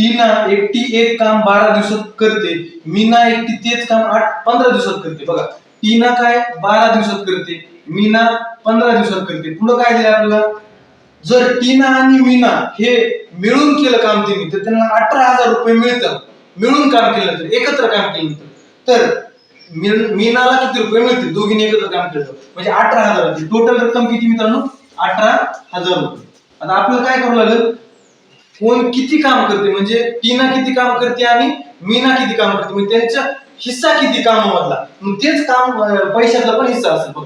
टीना एकटी एक काम बारा दिवसात करते मीना एकटी तेच काम आठ पंधरा दिवसात करते. बघा टीना काय बारा दिवसात करते मीना पंधरा दिवसात करते. पुढं काय दिलं आपल्याला? जर टीना आणि मीना हे मिळून केलं काम तिने तर त्यांना अठरा हजार रुपये मिळतात. मिळून काम केलं तर एकत्र काम केलं तर. तर मीनाला किती रुपये मिळतील? दोघींनी एकत्र काम केलं म्हणजे अठरा हजार टोटल रक्कम किती मित्रांनो? अठरा हजार रुपये. आता आपल्याला काय करावं लागेल? कोण किती काम करते म्हणजे टीना किती काम करते आणि मीना किती काम करते म्हणजे त्यांचा हिस्सा किती कामामधला. तेच काम पैशातला पण हिस्सा असेल बघ.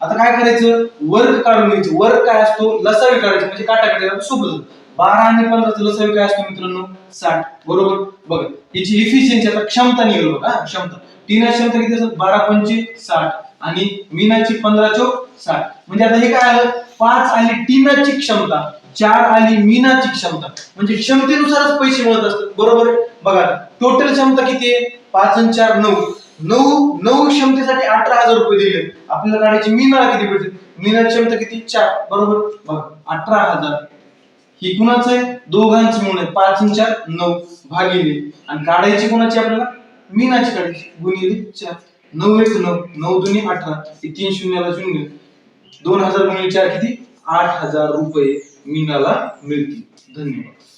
आता काय करायचं? वर्ग काढून घ्यायचं. वर्ग काय असतो? लसावी काढायचं. म्हणजे काटा सोबत बारा आणि पंधराचं लसावी काय असतो मित्रांनो? साठ. बरोबर? बघा. याची इफिशियन्सी आता क्षमता निघेल बघा. हा, क्षमता. टीना क्षमता किती असतात बारा पंचवीस साठ. आणि मीनाची पंधरा चौक साठ. म्हणजे आता हे काय आलं? पाच आली टीनाची क्षमता चार आली मीनाची क्षमता. म्हणजे क्षमतेनुसारच पैसे मिळत असतात. बरोबर बघा टोटल क्षमता किती आहे? पाच आणि चार नऊ. नऊ नऊ क्षमतेसाठी अठरा हजार रुपये दिले. आपल्याला काढायची मीनाला किती भेटते मीनाची क्षमता किती? चार. बरोबर? बघा अठरा हजार. ही कुणाचं आहे? दोघांची म्हणून आहे. पाच आणि चार नऊ. भागिले. आणि काढायची कुणाची आपल्याला? मीनाची काढायची. गुणिले चार. नऊ एक नऊ नऊ दुनी अठरा हे तीन शून्याला शून्य दोन हजार गुणिले चार किती? आठ हजार रुपये मीनाला मिळतील. धन्यवाद.